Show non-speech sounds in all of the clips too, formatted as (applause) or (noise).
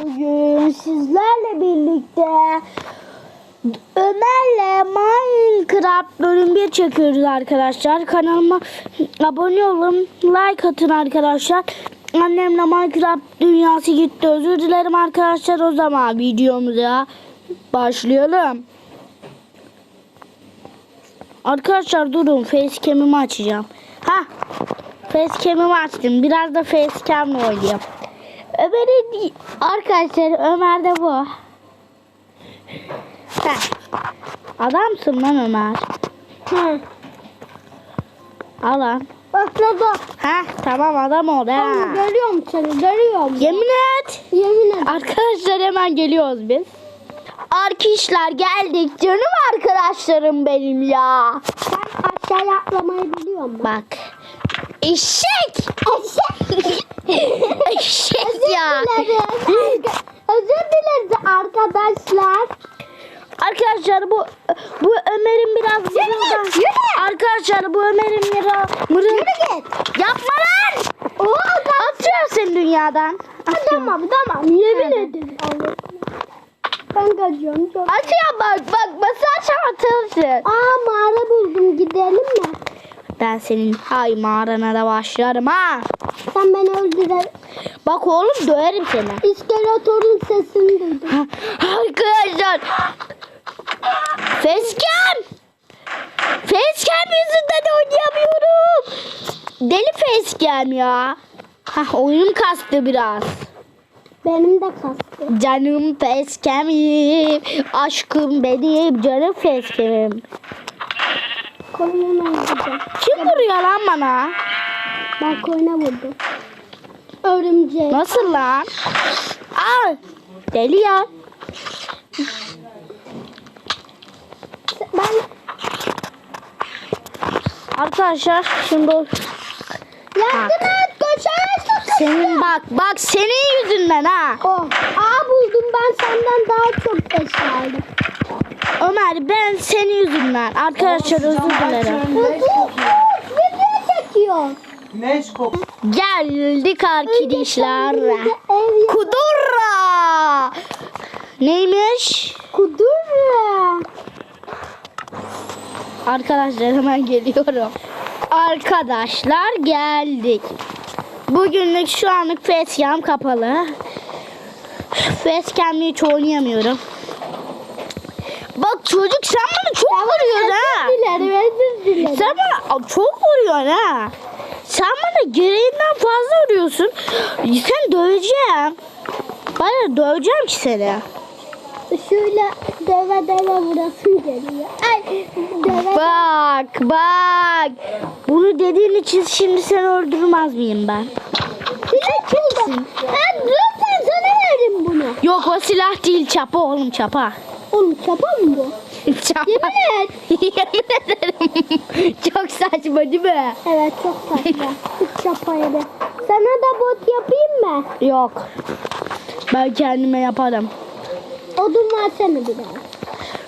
bugün sizlerle birlikte Ömer'le Minecraft bölüm 1 çekiyoruz arkadaşlar. Kanalıma abone olun, like atın arkadaşlar. Annemle Minecraft dünyası gitti. Özür dilerim arkadaşlar o zaman videomuza başlayalım. Arkadaşlar durun facecam'imi açacağım. Ha facecam'imi açtım. Biraz da facecam'le oynayayım. Ömer'in arkadaşlar Ömer de bu. Heh. Adamsın lan Ömer. Hı. Al lan. Başladı. Ha tamam adam oldu ha. Tamam, görüyorum seni, görüyorum. Yemin et. Yemin ederim. Arkadaşlar hemen geliyoruz biz. Arkadaşlar geldik canım arkadaşlarım benim ya. Sen aşağıya atlamayı biliyor musun? Bak. Eşek. Eşek ya. Dileriz. Özür dileriz arkadaşlar. Arkadaşlar bu bu Ömer'in biraz mırıldan. Arkadaşlar bu Ömer'in biraz mırıl. Yürü git. Yapma lan. Oo, Atıyorum seni dünyadan. Tamam tamam yemin ederim. Ben kaçıyorum çok. Atıyorum bak bak basarsan atılırsın. Aa mağara buldum gidelim mi? Ben senin hay mağarana da başlarım ha. Sen beni öldürer. Bak oğlum döverim seni. İskeletorun sesini duydum. Arkadaşlar. Facecam. Facecam yüzünden oynayamıyorum. Deli facecam ya. Hah oyunum kastı biraz. Benim de kastı. Canım facecam'im. Aşkım benim canım facecam'im. Koyuna vurdum. Kim vuruyor lan bana? Ben koyuna vurdum. Örümcek. Nasıl lan? Al. Deli ya. Ben Arkadaşlar şimdi yardım et koşarak senin bak bak senin yüzünden ha. Oh. Aa buldum ben senden daha çok eşya aldım. Ömer ben senin yüzünden. Arkadaşlar özür dilerim. Çekiyor. Güneş kop. Geldik arkadaşlar. Kudurra. Neymiş? Kudurra. Arkadaşlar hemen geliyorum. Arkadaşlar geldik. Bugünlük şu anlık facecam kapalı. Facecam'le hiç oynayamıyorum. Çocuk sen bana çok vuruyorsun ha. Dilerim. Sen bana çok vuruyorsun ha. Sen bana gereğinden fazla vuruyorsun. Sen döveceğim. Bana döveceğim ki seni. Şöyle deve deve vurasım geliyor. Ay deve. Bak bak. Bunu dediğin için şimdi seni öldürmez miyim ben? Silah buldum. Ben lütfen sana veririm bunu. Yok o silah değil çapa oğlum çapa. Oğlum çapa mı bu? çapa. Yemin et. Yemin ederim. Çok saçma değil mi? Evet çok saçma. Hiç çapaya da. Sana da bot yapayım mı? Yok. Ben kendime yaparım. Odun versene bir daha.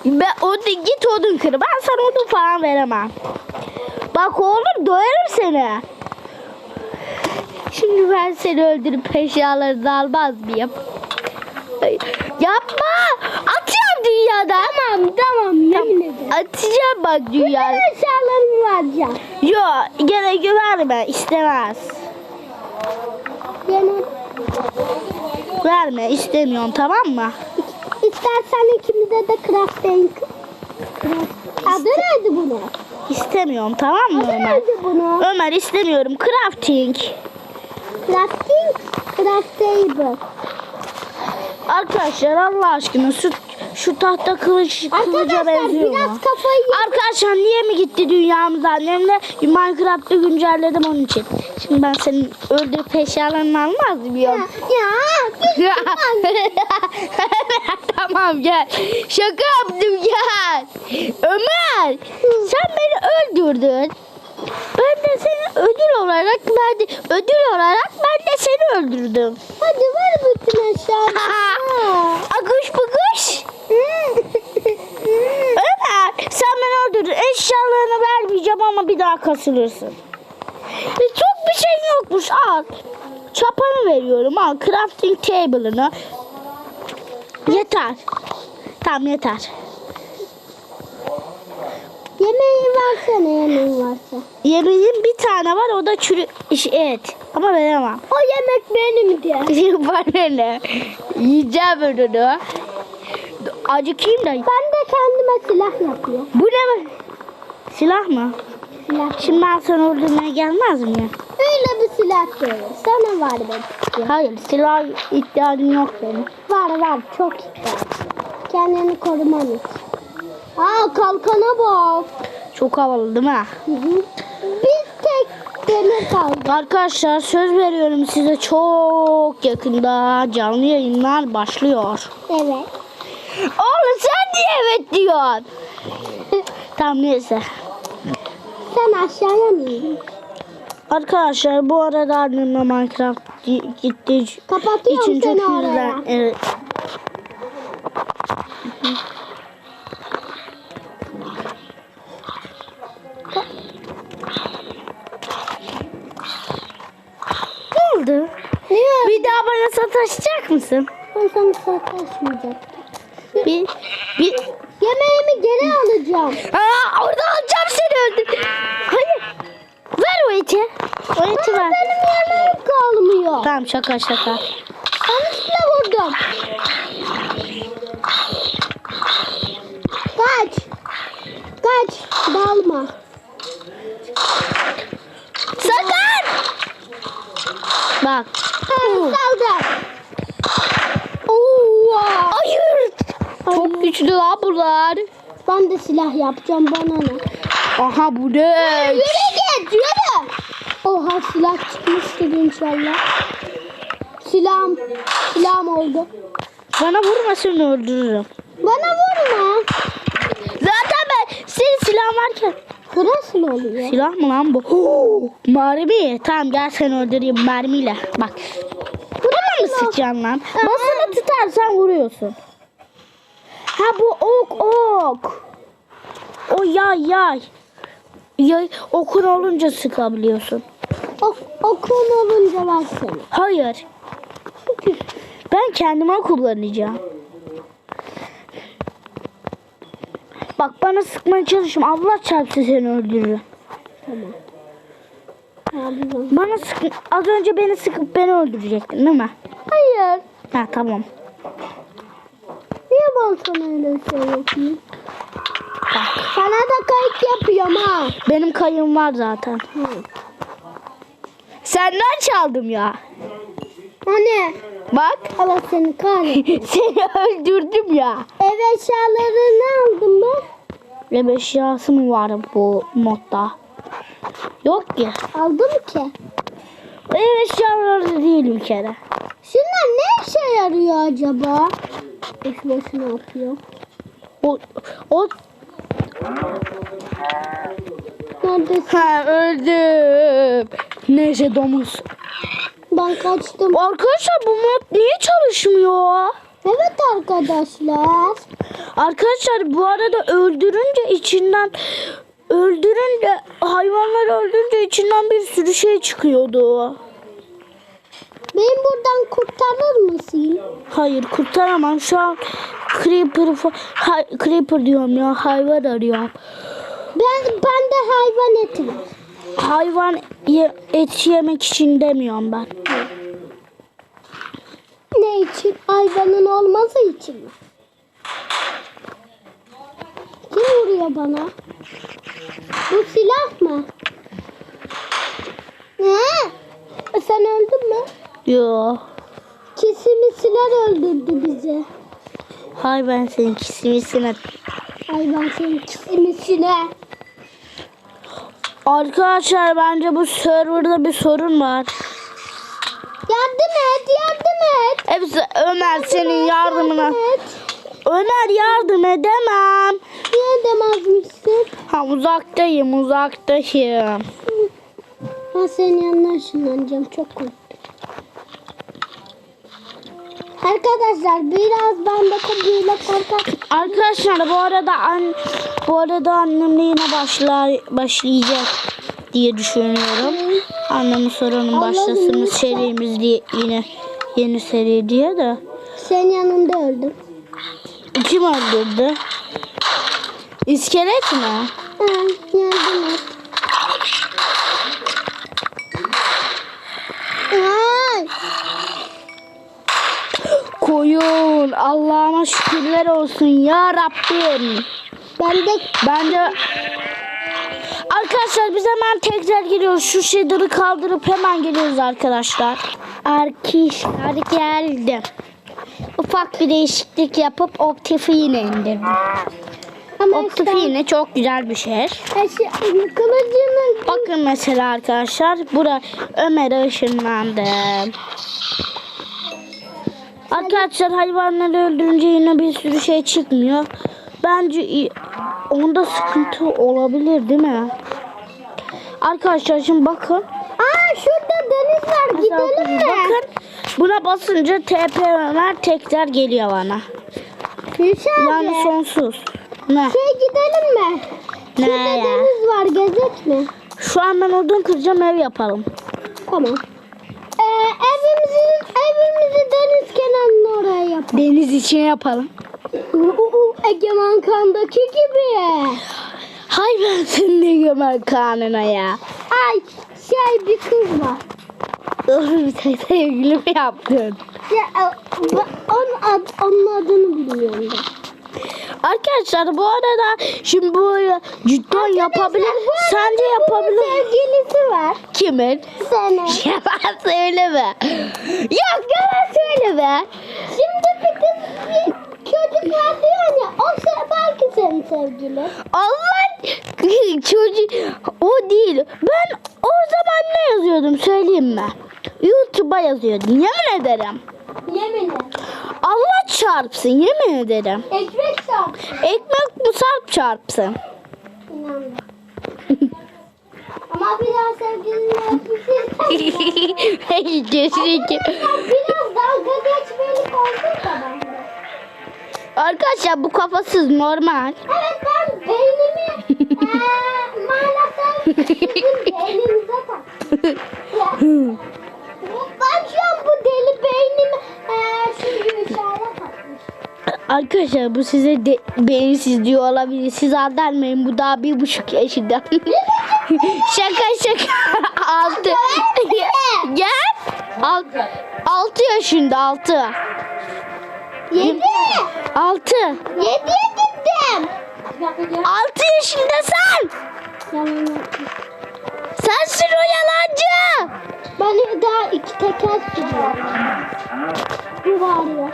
Ben odun git odun kır. Ben sana odun falan veremem. Bak oğlum döverim seni. Şimdi ben seni öldürüp eşyalarını almaz mıyım? Yapma. Atıyorum dünyada. Tamam tamam yemin ederim. Atacağım bak Ben dünyada. eşyalarımı vereceğim. Yok gerek verme istemez. Yine Verme istemiyorum tamam mı? istersen ikimize de crafting. Craft. Adı neydi bunu? İstemiyorum tamam mı Adı Ömer? neydi bunu? Ömer istemiyorum crafting. Crafting. Craftable. Arkadaşlar Allah aşkına şu şu tahta kılıç kılıca Arkadaşlar benziyor biraz mu? kafayı Arkadaşlar niye mi gitti dünyamız annemle? Minecraft'ı güncelledim onun için. Şimdi ben senin öldürüp eşyalarını almaz mıyım? Ya. (laughs) (laughs) tamam gel. Şaka yaptım gel. Ömer sen beni öldürdün. Ben de seni ödül olarak ben de ödül olarak ben de seni öldürdüm. Hadi ver bütün eşyalarımı. (laughs) Akış bakış. Ömer sen beni öldürdün. Eşyalarını vermeyeceğim ama bir daha kasılırsın. E, çok bir şey yokmuş al. Çapanı veriyorum al. Crafting table'ını. Yeter. Tamam yeter. Yemeğin varsa ne yemeğin varsa. Yemeğin bir tane var o da çürü iş et. Ama ben yemem. O yemek benim diye. (laughs) Bana ne? Yiyeceğim onu. Acıkayım da. Ben de kendime silah yapıyorum. Bu ne? Silah mı? Silah. Şimdi ben sana öldürmeye gelmez mi? Öyle bir silah diyorum. Sana var benim. Hayır silah ihtiyacım yok benim. Var var çok ihtiyacım. Kendini koruman için. Aa kalkana bak. Çok havalı değil mi? Hı hı. Bir tek demir kaldı. Arkadaşlar söz veriyorum size çok yakında canlı yayınlar başlıyor. Evet. Oğlum sen niye evet diyorsun? tamam neyse. Sen aşağıya mı indin? Arkadaşlar bu arada annemle Minecraft gi- gitti Kapatıyorum için çok seni oraya. güzel. Evet. Ne oldu? Niye? Bir daha bana sataşacak mısın? Ben sana sataşmayacaktım. Bir, bir... Yemeğimi geri alacağım. Aa, orada alacağım seni öldür. Hayır. Ver o eti. O eti ver. Benim yemeğim kalmıyor. Tamam şaka şaka. Yanlışlıkla vurdum. Kaç. Kaç. Dalma. Sakın! Bak. Saldır. Oo. Güçlü la bunlar. Ben de silah yapacağım bana ne? Aha bu ne? Yürü git yürü. Oha silah çıkmıştır inşallah. Silahım, silahım oldu. Bana vurma seni öldürürüm. Bana vurma. Zaten ben senin silah varken. Bu nasıl oluyor? Silah mı lan bu? Oo, mermi. Tamam gel seni öldüreyim mermiyle. Bak. Buna mı sıkacaksın lan? Basını tutarsan vuruyorsun. Ha bu ok ok. O yay yay. Yay okun olunca sıkabiliyorsun. Ok, okun olunca var seni. Hayır. Ben kendime kullanacağım. Bak bana sıkmaya çalışma. Allah çarpsın seni öldürürüm. Tamam. Bana sık az önce beni sıkıp beni öldürecektin değil mi? Hayır. Ha tamam. Niye öyle şey yapayım? Sana da kayıt yapıyorum ha. Benim kayım var zaten. Hı. Senden çaldım ya. Anne. Bak. Allah seni kahretsin. (laughs) Seni öldürdüm ya. Ev eşyalarını aldım ben. Ve eşyası mı var bu modda? Yok ki. Aldım ki. Ev eşyaları da değil bir kere. Şunlar ne işe yarıyor acaba? Boş boşuna yapıyor. O, o Neredesin? ha, öldüm. Neyse domuz. Ben kaçtım. Arkadaşlar bu mod niye çalışmıyor? Evet arkadaşlar. Arkadaşlar bu arada öldürünce içinden öldürünce hayvanları öldürünce içinden bir sürü şey çıkıyordu. Beni buradan kurtarır mısın? Hayır kurtaramam şu an creeper hay- creeper diyorum ya hayvan arıyorum. Ben bende hayvan eti var. Hayvan ye- et yemek için demiyorum ben. Ne için? Hayvanın olması için mi? Kim vuruyor bana? Bu silah mı? Ne? Sen öldün mü? Yo. Kesimisiler öldürdü bizi. Hay ben senin kisimisine. Hayvan senin kesimisine. Arkadaşlar bence bu serverda bir sorun var. Yardım et, yardım et. Hepsi Ömer senin yardımına. Yardım et. Ömer yardım edemem. Niye demezmişsin? Ha uzaktayım uzaktayım. Ben senin yanına ışınlanacağım. Çok korktum. Arkadaşlar biraz ben de kabıyla korkak. Arkadaşlar bu arada an bu arada annemle yine başlar başlayacak diye düşünüyorum. Anneme soralım başlasın serimiz diye yine yeni seri diye de. Senin yanında öldüm. Kim öldürdü? İskelet mi? Ha, yardım et. Ay, Koyun. Allah'ıma şükürler olsun ya Rabbim. ben de Ben de Arkadaşlar biz hemen tekrar geliyoruz. Şu shader'ı kaldırıp hemen geliyoruz arkadaşlar. Arkadaşlar geldim. Ufak bir değişiklik yapıp Optifine'e indirdim. ama Optifine çok güzel bir şey. Bakın mesela arkadaşlar. Bura Ömer'e ışınlandım. Arkadaşlar hayvanları öldürünce yine bir sürü şey çıkmıyor. Bence onda sıkıntı olabilir değil mi? Arkadaşlar şimdi bakın. Aa şurada deniz var gidelim mi? Bakın buna basınca TP Ömer tekrar geliyor bana. Abi. Yani sonsuz. Ne? Şey gidelim mi? Ne Şurada ya? deniz var gezek mi? Şu an ben odun kıracağım ev yapalım. Tamam. Ee, evimizi, evimizi deniz kenarına oraya yap. Deniz içine yapalım. Egemen Kan'daki gibi. Hay ben senin Ömer kanına ya. Ay şey bir kız var. Doğru bir tek sevgili mi yaptın? Ya, e, onun, ad, onun adını bilmiyorum ben. Arkadaşlar bu arada şimdi bu cidden yapabilir. Arkadaşlar, bu Sence yapabilir. sevgilisi var. Kimin? Senin. (laughs) Yalan söyleme. Yok yalan söyleme. Şimdi bir çocuk var diyor ya o belki senin sevgilin. Allah (laughs) çocuk o değil. Ben o zaman ne yazıyordum söyleyeyim mi? YouTube'a yazıyordum yemin ederim. Yemin et. Allah çarpsın yemin ederim. Ekmek sor. Ekmek mi sarp çarpsın. İnandım. Ama bir daha sevgilinle (laughs) öpüşürsen Kesinlikle. biraz dalga geçmelik olsun da bende. Arkadaşlar bu kafasız normal. Evet ben beynimi (laughs) eee maalesef sizin beyninize taktım. Ben şu an bu deli beynimi şu Gülşah'a takmış. Arkadaşlar bu size de, beyinsiz diyor olabilir. Siz aldanmayın bu daha bir buçuk yaşında. (laughs) şaka şaka. (laughs) Altı. Gel. Alt, altı yaşında altı. Yedi. Altı. Yediye gittim. Altı yaşında sen. Sensin o yalancı. Ben daha iki teker sürüyorum. Bu var ya.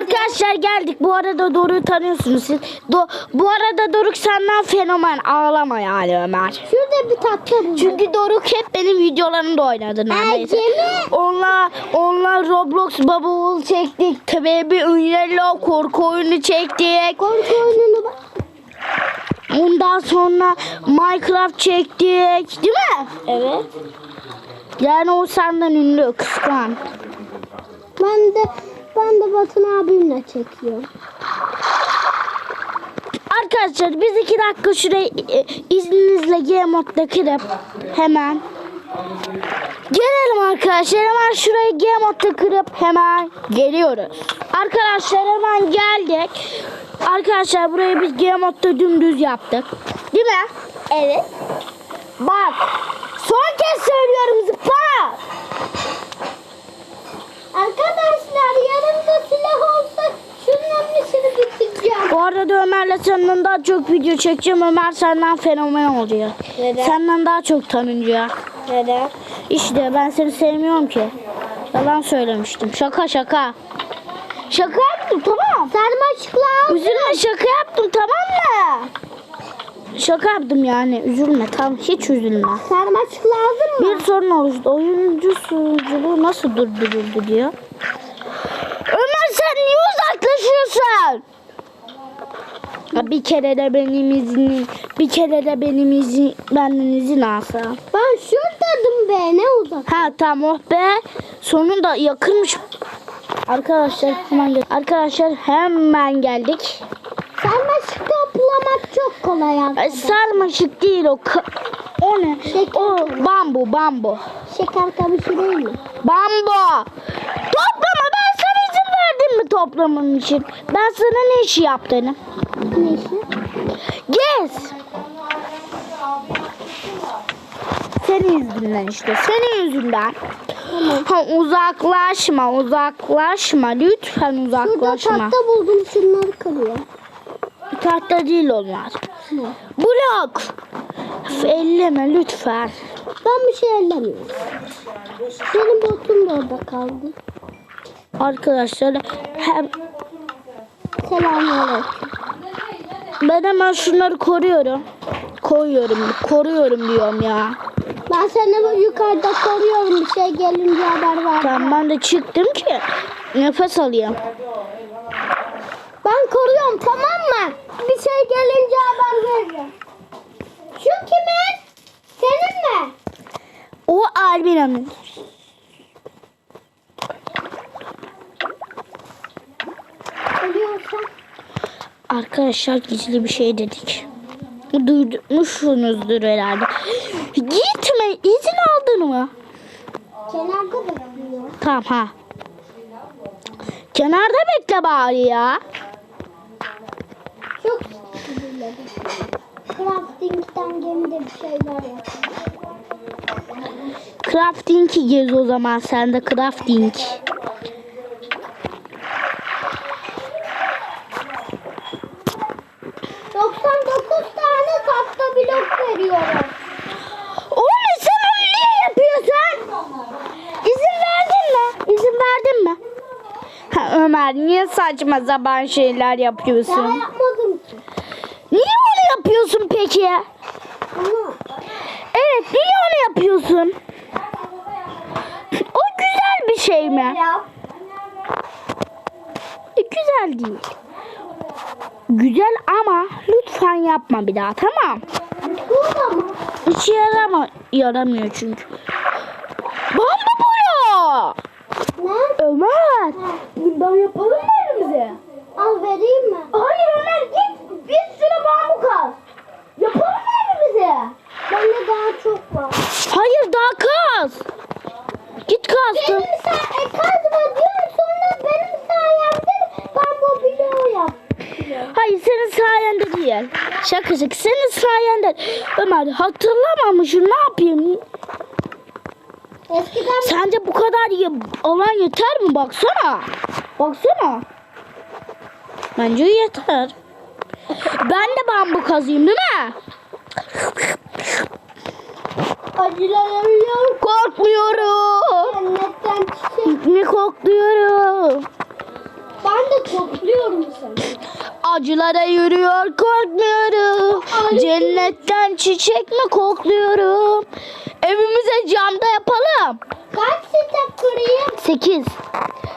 Arkadaşlar geldik. Bu arada Doruk'u tanıyorsunuz siz. Do bu arada Doruk senden fenomen. Ağlama yani Ömer. Şurada bir tatlı buldum. Çünkü Doruk hep benim videolarımda oynadı neredeyse. Cemil. Onlar, onlar Roblox Bubble çektik. Baby Unreal korku oyunu çektik. Korku oyununu bak. Ondan sonra Minecraft çektik. Değil mi? Evet. Yani o senden ünlü kıskan. Ben de ben de Batın abimle çekiyorum. Arkadaşlar biz iki dakika şurayı e, izninizle G modda kırıp hemen gelelim arkadaşlar hemen şurayı G modda kırıp hemen geliyoruz. Arkadaşlar hemen geldik. Arkadaşlar burayı biz G modda dümdüz yaptık. Değil mi? Evet. Bak son kez söylüyorum zıpla. Arkadaşlar yanımda silah olsa şunun hepsini bitireceğim. Bu arada Ömer'le senden daha çok video çekeceğim. Ömer senden fenomen oluyor. Neden? Senden daha çok tanınıyor. Neden? İşte ben seni sevmiyorum ki. Yalan söylemiştim. Şaka şaka. Şaka yaptım tamam. Sarmaşıklar. Üzülme şaka yaptım tamam mı? Şaka yaptım yani üzülme tamam hiç üzülme. Sarmaşık lazım mı? Bir sorun oluştu. Oyuncu sunuculuğu nasıl durduruldu diyor. Sen niye uzaklaşıyorsun? Ya bir kere de benim izin, bir kere de benim izin, benden izin alsa. Ben şuradaydım be ne uzak. Ha tamam oh be. Sonunda yakınmış. Arkadaşlar hemen gel. Arkadaşlar hemen geldik. Sarmaşık toplamak çok kolay Ay, arkadaşlar. sarmaşık değil o. o ne? Şeker. O bambu bambu. Şeker kamışı değil mi? Bambu. Toplama ben sana izin verdim mi toplaman için. Ben sana ne işi yaptığını. Neyse. Gez. Senin yüzünden işte. Senin yüzünden. Ha, uzaklaşma, uzaklaşma. Lütfen uzaklaşma. tahta buldum şunları kırıyor. Tahta değil onlar. Ne? Blok. Elleme lütfen. Ben bir şey ellemiyorum. Senin botun da orada kaldı. Arkadaşlar hem Selamünaleyküm. ben hemen şunları koruyorum. Koyuyorum, koruyorum diyorum ya. Ben seni bu yukarıda koruyorum bir şey gelince haber ver. Tamam ben de çıktım ki nefes alayım. Ben koruyorum tamam mı? Bir şey gelince haber veririm. Şu kimin? Senin mi? O Albina'nın. Arkadaşlar gizli bir şey dedik. Duymuşsunuzdur herhalde. Gitme izin aldın mı? Kenarda bekliyor. Tamam ha. Kenarda bekle bari ya. Çok. Crafting'den gemide bir şeyler yap. Crafting'i gez o zaman sen de crafting. dokuz tane tahta blok veriyorum. Oğlum sen onu niye yapıyorsun? İzin verdin mi? İzin verdin mi? Ha, Ömer niye saçma sapan şeyler yapıyorsun? yapmadım ki. Niye onu yapıyorsun peki? Ama Evet niye onu yapıyorsun? O güzel bir şey mi? E, güzel değil. Güzel ama lütfen yapma bir daha tamam? Hiç yarama, yaramıyor çünkü. Bamba Bolo! Ne? Ömer! Bundan yapalım mı elimize? Al vereyim mi? Hayır Ömer git bir sürü bambu kaz. Yapalım mı elimize? Bende daha çok var. Hayır daha kaz. Git kaz. Benim say e, kazma diyorum sonra benim sayemde ben bu bloğu yaptım. Hayır senin sayende değil. Şakacık senin sayende. Ömer hatırlamamışım ne yapayım? Eskiden Sence bu kadar alan yeter mi? Baksana. Baksana. Bence yeter. Ben de bambu kazıyım değil mi? acılanıyorum. Korkmuyorum. Cennetten çiçek. Mi kokluyorum. Ben de topluyorum seni. Acılara yürüyor korkmuyorum. Cennetten çiçek mi kokluyorum? Evimize camda yapalım. Kaç çiçek kırayım? Sekiz.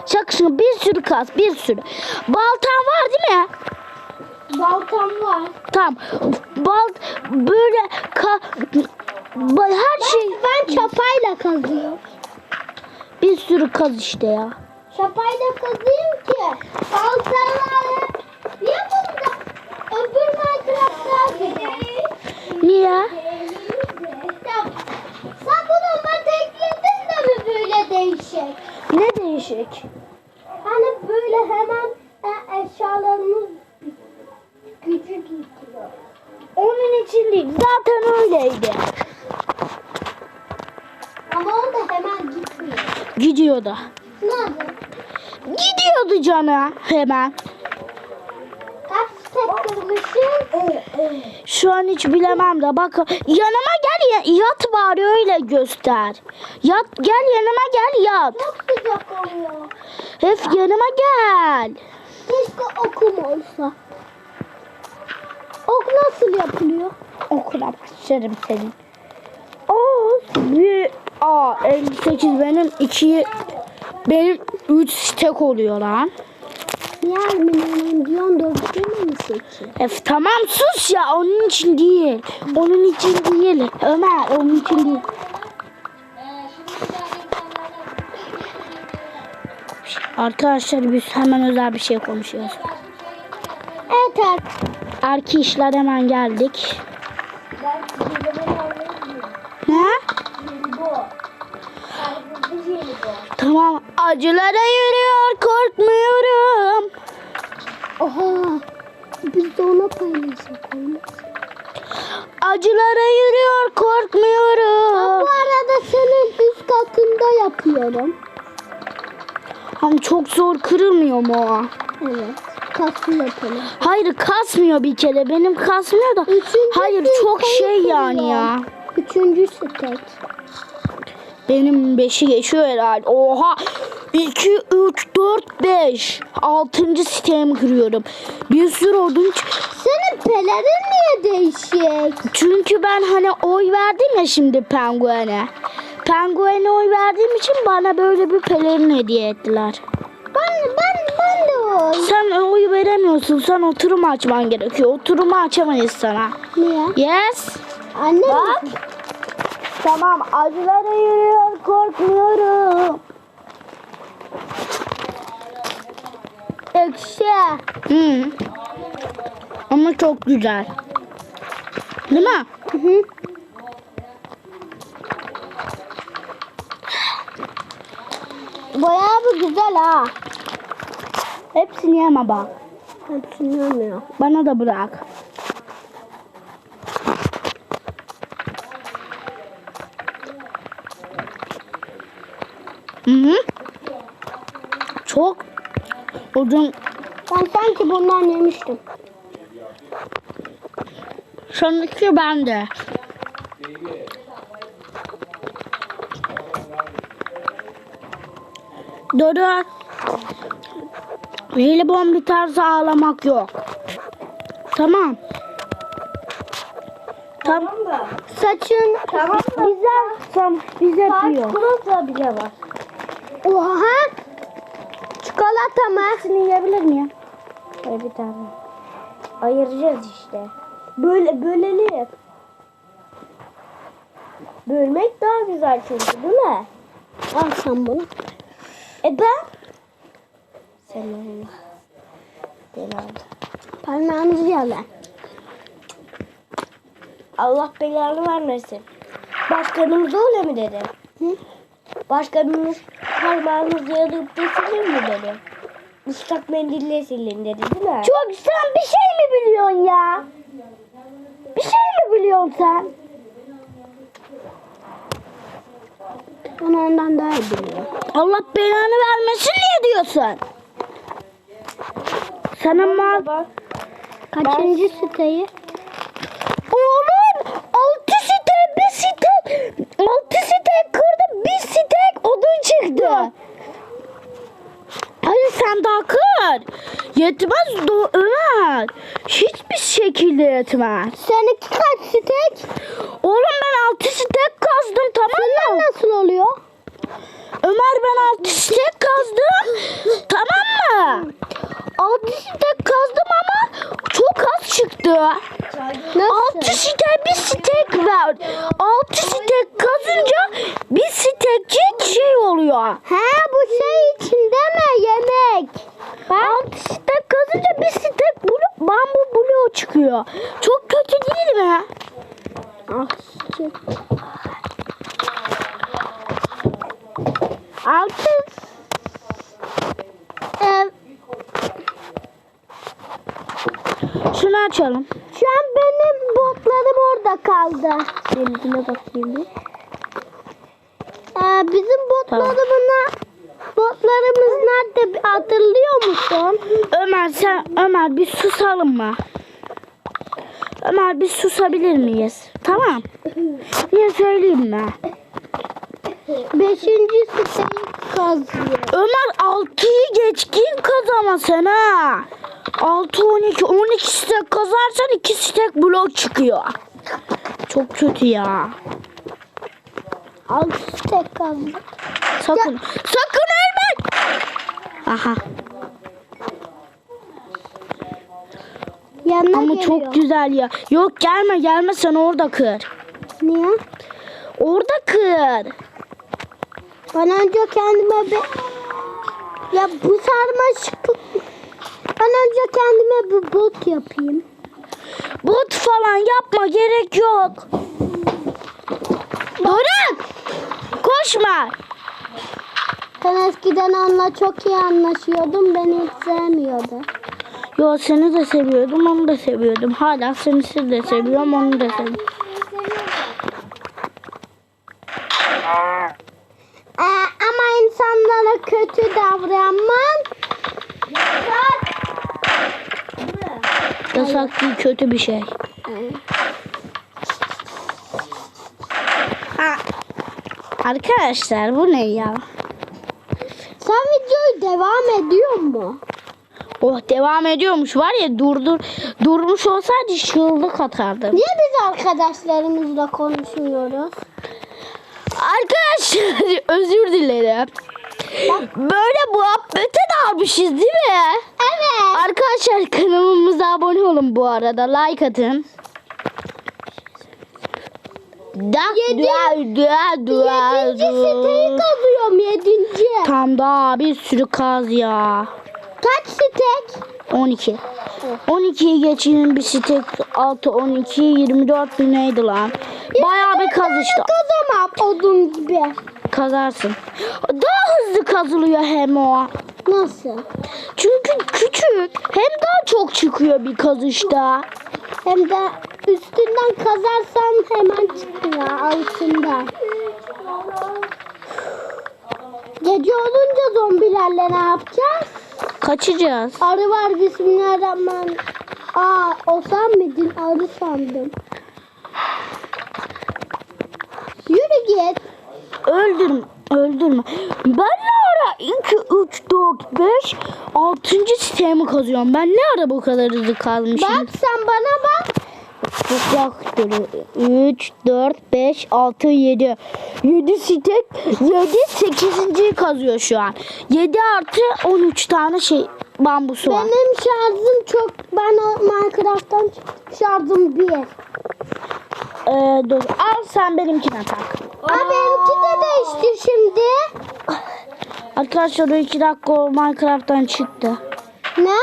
Şakşın bir sürü kaz bir sürü. Baltan var değil mi? Baltam var. Tamam. Bal böyle ka her şey Ben çapayla kazıyorum. bir sürü kaz işte ya. Çapayla kazıyım ki burada öbür Minecraft'ta? Ya, sen bunu bana ekledin de mi böyle değişik? Ne değişik? Hani böyle hemen e, eşyalarımız gücü getiriyor. Onun için değil. Zaten öyleydi. Ama o da hemen gitmiyor. Gidiyordu. Nerede? Gidiyordu cana hemen. Şu an hiç bilemem de bak yanıma gel ya- yat bari öyle göster. Yat gel yanıma gel yat. Çok sıcak oluyor. Hep yanıma gel. Keşke okum olsa. Ok nasıl yapılıyor? Okula başlarım senin. Aa, bir, aa 58 benim 2 benim 3 stek oluyor lan. Yer mi diyorsun dövüşür seçiyor? Ef, tamam sus ya onun için değil. Onun için değil. Ömer onun için değil. Arkadaşlar biz hemen özel bir şey konuşuyoruz. Evet işler hemen geldik. Ne? Tamam. Acılara yürüyor korkmuyorum. Oha. Biz de ona paylaşsak olmaz. Acılara yürüyor korkmuyorum. Bu arada senin üst katında yapıyorum. Ama çok zor kırılmıyor mu o? Evet. Kaslı yapalım. Hayır kasmıyor bir kere. Benim kasmıyor da. Üçüncüsü Hayır çok şey yani ya. Üçüncüsü tek. Benim 5'i geçiyor herhalde. Oha. 2, 3, 4, 5. 6. sitemi kırıyorum. Bir sürü odun. Senin pelerin niye değişik? Çünkü ben hani oy verdim ya şimdi penguene. Penguene oy verdiğim için bana böyle bir pelerin hediye ettiler. Ben ben ben de o. Sen oy veremiyorsun. Sen oturum açman gerekiyor. Oturumu açamayız sana. Niye? Yes. Anne Bak. Tamam acılara yürüyor korkmuyorum. Ekşi. Hı. Ama çok güzel. Değil mi? Hı hı. Bayağı bir güzel ha. Hepsini yeme bak. Hepsini yemiyor. Bana da bırak. Hı hı. Çok uzun. Ben sanki bundan yemiştim. Sonraki bende. Doruk. Jelibon biterse ağlamak yok. Tamam. Tamam. Saçın Tamam. Bize, tamam. Bize diyor. Çikolata bile var. Oha. Çikolata mı? Hepsini yiyebilir miyim? Böyle bir tane. Ayıracağız işte. Böyle bölelim. Bölmek daha güzel çünkü değil mi? Al sen bunu. E ben? Sen onu. Ben aldım. Parmağınızı yalan. Allah belanı vermesin. Başkanımız öyle mi dedi? Hı? Başkanımız parmağınızı yalıp da silin mi dedi? Islak mendille silin dedi değil mi? Çok sen bir şey mi biliyorsun ya? Bir şey mi biliyorsun sen? Ben ondan daha iyi biliyorum. Allah belanı vermesin niye diyorsun? Sana mal... Kaçıncı siteyi? Oğlum altı stek bir stek altı stek kırdım bir stek odun çıktı. Hayır sen daha kır. Yetmez do Ömer. Hiçbir şekilde yetmez. Seninki kaç stek? Oğlum ben altı stek kazdım tamam mı? Nasıl oluyor? Ömer ben altı stek kazdım. tamam mı? Altı stek kazdım ama az çıktı. Altı stek bir stek ver. Altı stek kazınca bir stekçik şey oluyor. He bu şey içinde mi? Yemek. Altı stek kazınca bir stek bulu, bambu bloğu çıkıyor. Çok kötü değil mi? Ah. Altı. Ee, Şunu açalım. şu an benim botlarım orada kaldı. Denizine bakayım bir. Ee, bizim botlarımına botlarımız nerede hatırlıyor musun? Ömer sen Ömer bir susalım mı? Ömer bir susabilir miyiz? Tamam. Niye söyleyeyim mi? Beşinci siteyi kazıyor. Ömer 6'yı geçkin kazamazsın ha. 6 12 12 stek kazarsan 2 stek blok çıkıyor. Çok kötü ya. Altı stek kaldı. Sakın. Sakın ölme. Aha. Yanına Ama geliyor. çok güzel ya. Yok gelme gelme sen orada kır. Niye? Orada kır. Ben önce kendime bir... Ya bu sarmaşık... Ben önce kendime bir bot yapayım. Bot falan yapma gerek yok. Doruk. Koşma. Ben eskiden onunla çok iyi anlaşıyordum. Beni hiç sevmiyordu. Yo seni de seviyordum onu da seviyordum. Hala seni de seviyorum onu da seviyorum. Ee, ama insanlara kötü davranman Yasak değil kötü bir şey. Ha. Arkadaşlar bu ne ya? Sen videoyu devam ediyor mu? Oh devam ediyormuş var ya durdur durmuş olsaydı çığlık atardım. Niye biz arkadaşlarımızla konuşmuyoruz? Arkadaşlar (laughs) özür dilerim. Böyle muhabbete dalmışız değil mi? Evet. Arkadaşlar kanalımıza abone olun bu arada. Like atın. Da, Yedi- dua, dua, dua, Yedinci siteyi kazıyorum yedinci. Tam daha bir sürü kaz ya. Kaç stek? 12. 12'yi geçin bir stek 6 12 24 bin neydi lan? Bayağı bir kaz işte. Kazamam odun gibi. Kazarsın. Daha hızlı kazılıyor hem o. Nasıl? Çünkü küçük hem daha çok çıkıyor bir kazışta. Hem de üstünden kazarsan hemen çıkıyor altından. Gece olunca zombilerle ne yapacağız? Kaçacağız. Arı var bismillahirrahmanirrahim. Aa o sen miydin? Arı sandım. Yürü git. Öldürme. Öldürme. Ben ne ara 2, 3, 4, 5, 6. sitemi kazıyorum. Ben ne ara bu kadar hızlı kazmışım? Bak sen bana bak. Toprak dolu. 3, 4, 5, 6, 7. 7 sitek. 7, 8. kazıyor şu an. 7 artı 13 tane şey bambusu var. Benim şarjım çok. Ben o Minecraft'tan. Şarjım bir. Ee, dur. Al sen benimkine tak. Aa, benimki de değişti şimdi. Arkadaşlar o 2 dakika o Minecraft'tan çıktı. Ne?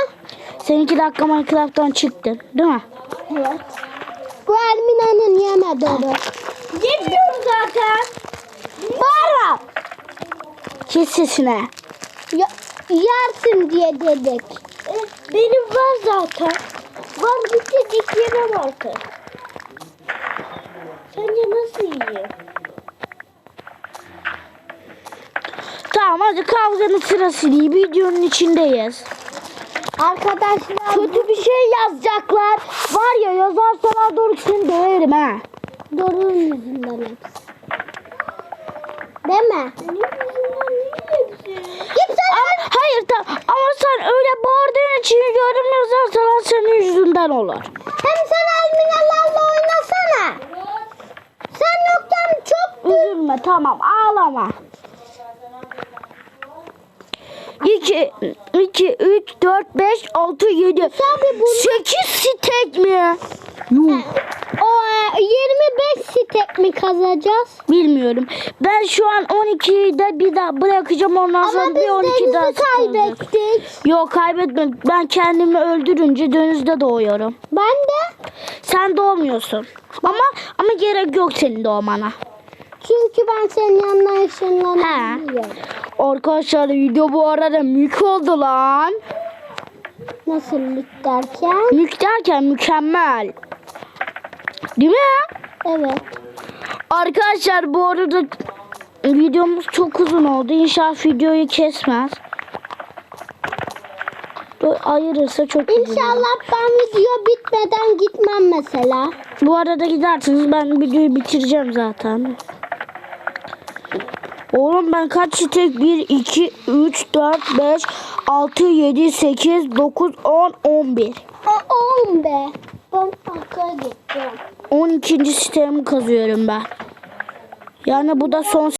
Sen 2 dakika Minecraft'tan çıktın. Değil mi? Evet. Bu Ermina'nın yeme doğru. Yemiyorum zaten. Bağırma. Kes sesine. Ya, yersin diye dedik. benim var zaten. Var bir tek yemem artık. Sence nasıl yiyeyim? Tamam hadi kavganın sırası değil. Videonun içindeyiz. Arkadaşlar Kötü bir şey yazacaklar. Var ya yazarsalar doğru seni döverim ha. Doruk'un yüzünden hepsi. Değil mi? Benim yüzümden niye hepsi? Git Ama, hayır tamam ama sen öyle bağırdığın için yorum yazarsalar senin yüzünden olur. Hem sen Erminalarla oynasana. Sen yokken çok Üzülme tamam ağlama. 2, 2, 3, 4, 5, 6, 7, Abi bunu- 8 stek mi? Yuh. o e, 25 stek mi kazacağız? Bilmiyorum. Ben şu an 12'de bir daha bırakacağım ondan sonra bir biz 12 daha kaybettik. Yok kaybetmedim. Ben kendimi öldürünce denizde doğuyorum. Ben de. Sen doğmuyorsun. Ama ama gerek yok senin doğmana. Çünkü ben senin yanına ışınlanabiliyorum. Arkadaşlar video bu arada mük oldu lan. Nasıl lig derken? Mük derken mükemmel. Değil mi? Evet. Arkadaşlar bu arada videomuz çok uzun oldu. İnşallah videoyu kesmez. Ayırırsa çok üzülürüm. İnşallah ben video bitmeden gitmem mesela. Bu arada gidersiniz ben videoyu bitireceğim zaten. Oğlum ben kaç tek 1, 2, 3, 4, 5, 6, 7, 8, 9, 10, 11. O 10 be. Ben arkaya gideceğim. 12. sitemi kazıyorum ben. Yani bu da son